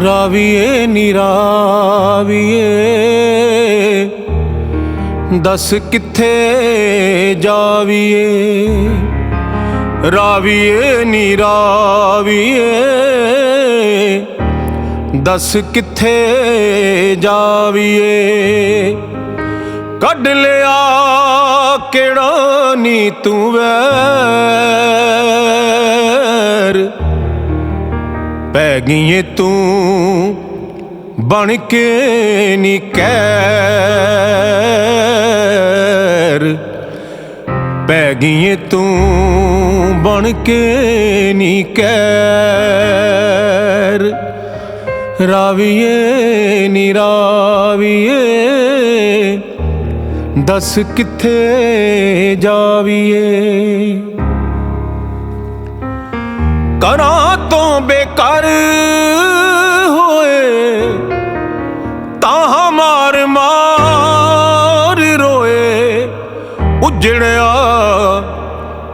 ਰਾਵੀਏ ਨਿਰਾਵੀਏ ਦੱਸ ਕਿੱਥੇ ਜਾਵੀਏ? ਰਾਵੀਏ ਨੀਰਾਵੀਏ ਦੱਸ ਕਿੱਥੇ ਜਾਵੀਏ? ਕੱਢ ਲਿਆ ਕਿਹੜਾ ਨੀ ਤੂੰ ਵੈ। ਪੈ ਗਈਏ ਤੂੰ, ਬਣ ਕੇ ਨੀ ਕਹਿਰ ਪੈ ਗਈਏ ਤੂੰ, ਬਣ ਕੇ ਨੀ ਕਹਿਰ ਰਾਵੀਏ ਨੀ ਰਾਵੀਏ, ਦੱਸ ਕਿੱਥੇ ਜਾਵੀਏ। ਕਰਾਂ ਤੋਂ ਬੇਕਾਰ ਹੋਏ ਤਾਂ ਮਾਰ ਮਾਰ ਰੋਏ। ਉਜੜਿਆ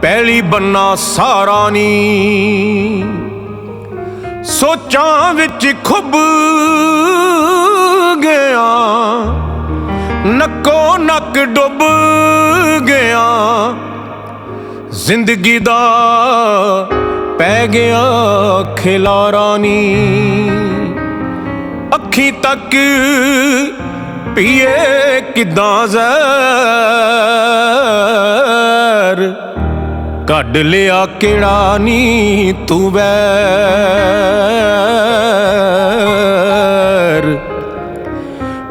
ਪਹਿਲੀ ਬੰਨਾ ਸਾਰਾ ਨੀ। ਸੋਚਾਂ ਵਿੱਚ ਖੁੱਬ ਗਿਆ, ਨੱਕੋ ਨੱਕ ਡੁੱਬ ਗਿਆ। ਜ਼ਿੰਦਗੀ ਦਾ ਪੈ ਗਿਆ ਖਿਲਾਰਾ ਨੀ। ਅੱਖੀ ਤੱਕ ਪੀਏ ਕਿਦਾਂ ਜ਼ਹਿਰ? ਕੱਢ ਲਿਆ ਕਿਹੜਾ ਨੀ ਤੂੰ ਵੈਰ?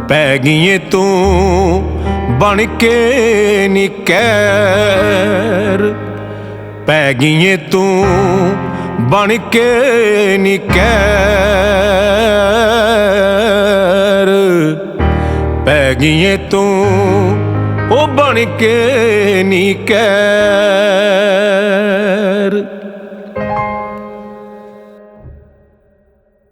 ਪੈ ਗਈਏ ਤੂੰ ਬਣ ਕੇ ਨੀ ਕਹਿਰ ਪੈ ਗਈਏ ਤੂੰ, ਬਣ ਕੇ ਨੀ ਕਹਿਰ ਪੈ ਗਈਏ ਤੂੰ, ਉਹ ਬਣ ਕੇ ਨੀ ਕਹਿਰ